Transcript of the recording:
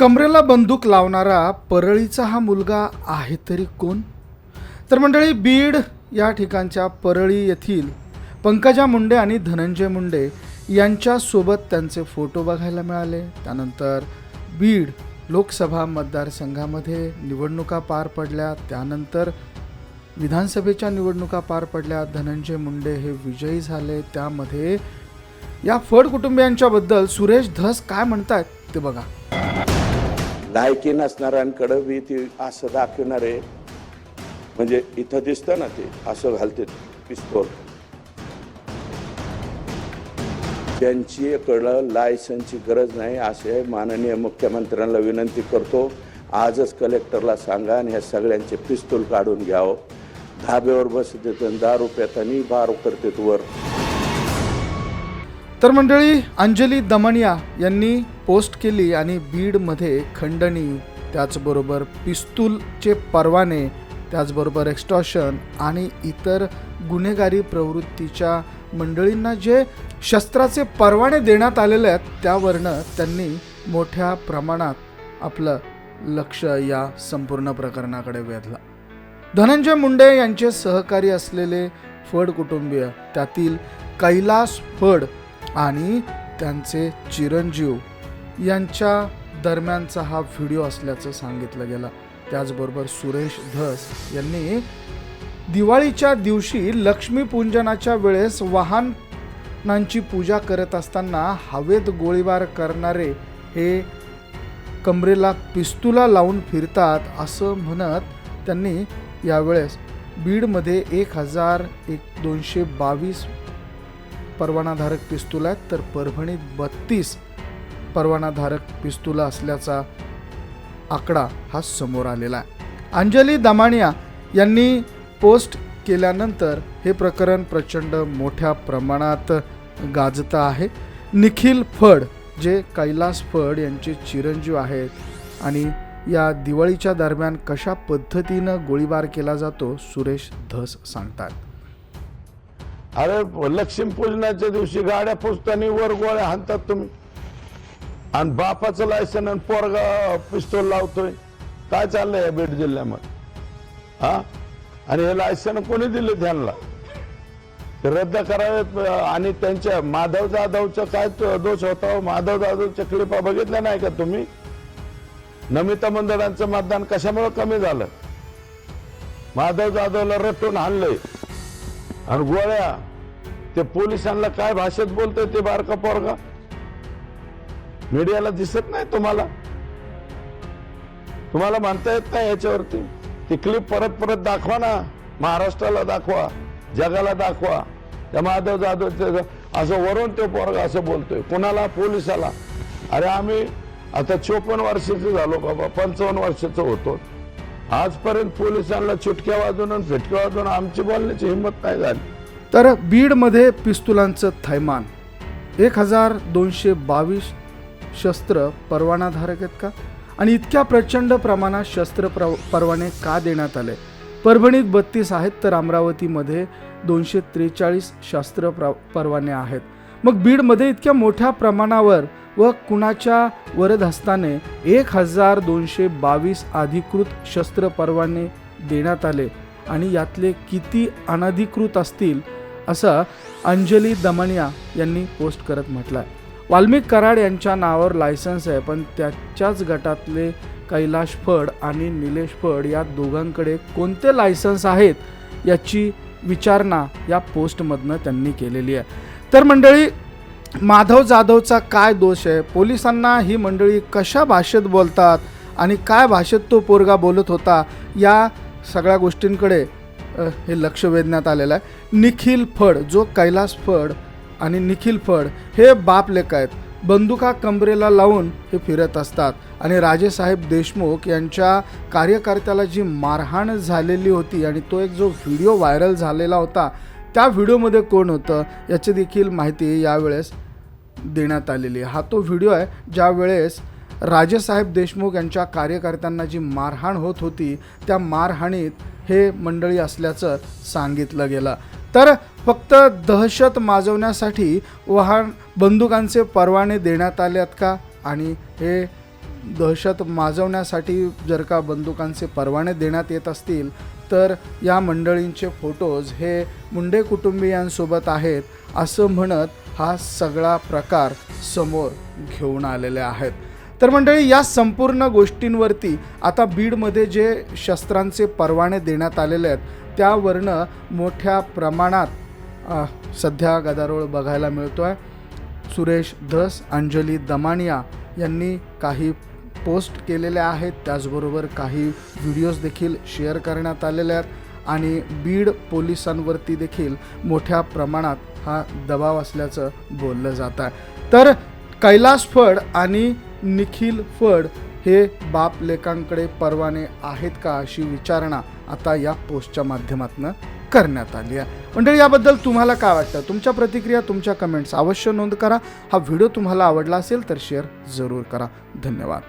कमरेला बंदूक लावणारा परळीचा हा मुलगा आहे तरी कोण? तर मंडळी बीड या ठिकाणच्या परळी येथील पंकजा मुंडे आणि धनंजय मुंडे यांच्यासोबत त्यांचे फोटो बघायला मिळाले. त्यानंतर बीड लोकसभा मतदारसंघामध्ये निवडणुका पार पडल्या. त्यानंतर विधानसभेच्या निवडणुका पार पडल्या. धनंजय मुंडे हे विजयी झाले. त्यामध्ये या फड कुटुंबियांच्याबद्दल सुरेश धस काय म्हणतायत ते बघा. लायकी नसणाऱ्यांकडं बी ती असं दाखवणारे म्हणजे इथं दिसतं ना ते असं घालते पिस्तोल. त्यांचीकडं लायसनची गरज नाही असे माननीय मुख्यमंत्र्यांना विनंती करतो. आजच कलेक्टरला सांगा आणि ह्या सगळ्यांचे पिस्तूल काढून घ्यावं. धाब्यावर बस दहा रुपयात आणि बारो करतात वर. तर मंडळी अंजली दमनिया यांनी पोस्ट केली आणि बीडमध्ये खंडणी त्याचबरोबर पिस्तूलचे परवाने त्याचबरोबर एक्स्टॉशन आणि इतर गुन्हेगारी प्रवृत्तीच्या मंडळींना जे शस्त्राचे परवाने देण्यात आलेले आहेत त्यावरनं त्यांनी मोठ्या प्रमाणात आपलं लक्ष या संपूर्ण प्रकरणाकडे वेधलं. धनंजय मुंडे यांचे सहकारी असलेले फड कुटुंबीय त्यातील कैलास फड आणि त्यांचे चिरंजीव यांच्या दरम्यानचा हा व्हिडिओ असल्याचं सांगितलं गेलं. त्याचबरोबर सुरेश धस यांनी दिवाळीच्या दिवशी लक्ष्मीपूजनाच्या वेळेस वाहनांची पूजा करत असताना हवेत गोळीबार करणारे हे कमरेला पिस्तुला लावून फिरतात असं म्हणत त्यांनी यावेळेस बीडमध्ये एक हजार एक दोनशे बावीस परवानाधारक पिस्तूल आहेत तर परभणीत बत्तीस परवानाधारक पिस्तूल असल्याचा आकडा हा समोर आलेला आहे. अंजली दमाणिया यांनी पोस्ट केल्यानंतर हे प्रकरण प्रचंड मोठ्या प्रमाणात गाजतं आहे. निखिल फड जे कैलास फड यांचे चिरंजीव आहेत आणि या दिवाळीच्या दरम्यान कशा पद्धतीनं गोळीबार केला जातो सुरेश धस सांगतात. अरे लक्ष्मीपूजनाच्या दिवशी गाड्या पुसताना वर गोळ्या हाणतात तुम्ही. आणि बापाचं लायसन आणि पोरगा पिस्तोल लावतोय. काय चाललंय या बीड जिल्ह्यामध्ये? हा? आणि हे लायसन कोणी दिले त्यांना ते रद्द करावेत आणि त्यांच्या माधव जाधवचा काय तो दोष होता हो? माधव जाधवच्या क्लिपा बघितल्या नाही का तुम्ही? नमिता मंडळांचं मतदान कशामुळे कमी झालं? माधव जाधवला रटून हाणलंय. आणि गोळ्या. ते पोलिसांना काय भाषेत बोलतोय ते बारका पोरगा? मीडियाला दिसत नाही तुम्हाला? तुम्हाला म्हणता येत नाही याच्यावरती? ती क्लिप परत परत दाखवा ना. महाराष्ट्राला दाखवा. जगाला दाखवा. त्या माधव जाधव असं वरून तो पोरगा असं बोलतोय. कुणाला? पोलिसाला. अरे आम्ही आता चोपन्न वर्षाचे झालो बाबा. पंचावन्न वर्षाचं होतो. आजपर्यंत पोलिसांना चुटक्या वाजवून आणि फिटक्या वाजवून आमची बोलण्याची हिंमत नाही झाली. तर बीडमध्ये पिस्तुलांचं थैमान. एक हजार दोनशे बावीस शस्त्र परवानाधारक आहेत का? आणि इतक्या प्रचंड प्रमाणात शस्त्र प्र परवाने का देण्यात आले? परभणीत बत्तीस आहेत तर अमरावतीमध्ये दोनशे त्रेचाळीस शस्त्र प्र परवाने आहेत. मग बीडमध्ये इतक्या मोठ्या प्रमाणावर व कुणाच्या वरदहस्ताने एक हजार दोनशे बावीस अधिकृत शस्त्र परवाने देण्यात आले आणि यातले किती अनधिकृत असतील असं अंजली दमनिया यांनी पोस्ट करत म्हटलं आहे वाल्मिक कराड यांच्या नावावर लायसन्स आहे पण त्याच्याच गटातले कैलाश फड आणि निलेश फड या दोघांकडे कोणते लायसन्स आहेत याची विचारणा या पोस्टमधनं त्यांनी केलेली आहे. तर मंडळी माधव जाधवचा काय दोष आहे? पोलिसांना ही मंडळी कशा भाषेत बोलतात आणि काय भाषेत तो पोरगा बोलत होता या सगळ्या गोष्टींकडे हे लक्ष वेधण्यात आलेलं आहे. निखिल फड जो कैलास फड आणि निखिल फड हे बाप लेख आहेत. बंदुका कमरेला लावून हे फिरत असतात. आणि राजेसाहेब देशमुख यांच्या कार्यकर्त्याला जी मारहाण झालेली होती आणि तो एक जो व्हिडिओ व्हायरल झालेला होता त्या व्हिडिओमध्ये कोण होतं याची देखील माहिती यावेळेस देण्यात आलेली आहे. हा तो व्हिडिओ आहे ज्यावेळेस राजेसाहेब देशमुख यांच्या कार्यकर्त्यांना जी मारहाण होत होती त्या मारहाणीत हे मंडळी असल्याचं सांगितलं गेलं. तर फक्त दहशत माजवण्यासाठी वाहन बंदुकांचे परवाने देण्यात आले आहेत का? आणि हे दहशत माजवण्यासाठी जर का बंदुकांचे परवाने देण्यात येत असतील तर या मंडळींचे फोटोज हे मुंडे कुटुंबियांसोबत आहेत असं म्हणत हा सगळा प्रकार समोर घेऊन आलेले आहेत. तर मंडळी या संपूर्ण गोष्टींवरती आता बीडमध्ये जे शस्त्रांचे परवाने देण्यात आलेले आहेत त्यावरनं मोठ्या प्रमाणात सध्या गदारोळ बघायला मिळतो आहे सुरेश धस अंजली दमानिया यांनी काही पोस्ट केलेल्या आहेत. त्याचबरोबर काही व्हिडिओज देखील शेअर करण्यात आलेले आहेत. आणि बीड पोलिसांवरती देखील मोठ्या प्रमाणात हा दबाव असल्याचं बोललं जात आहे. तर कैलास फड आणि निखिल फड हे बाप लेकांकडे परवाने आहेत का अशी विचारणा आता या पोस्टच्या माध्यमातून करण्यात आली आहे. मंडळी याबद्दल तुम्हाला काय वाटतं? तुमच्या प्रतिक्रिया तुमच्या कमेंट्स अवश्य नोंद करा. हा व्हिडिओ तुम्हाला आवडला असेल तर शेअर जरूर करा. धन्यवाद.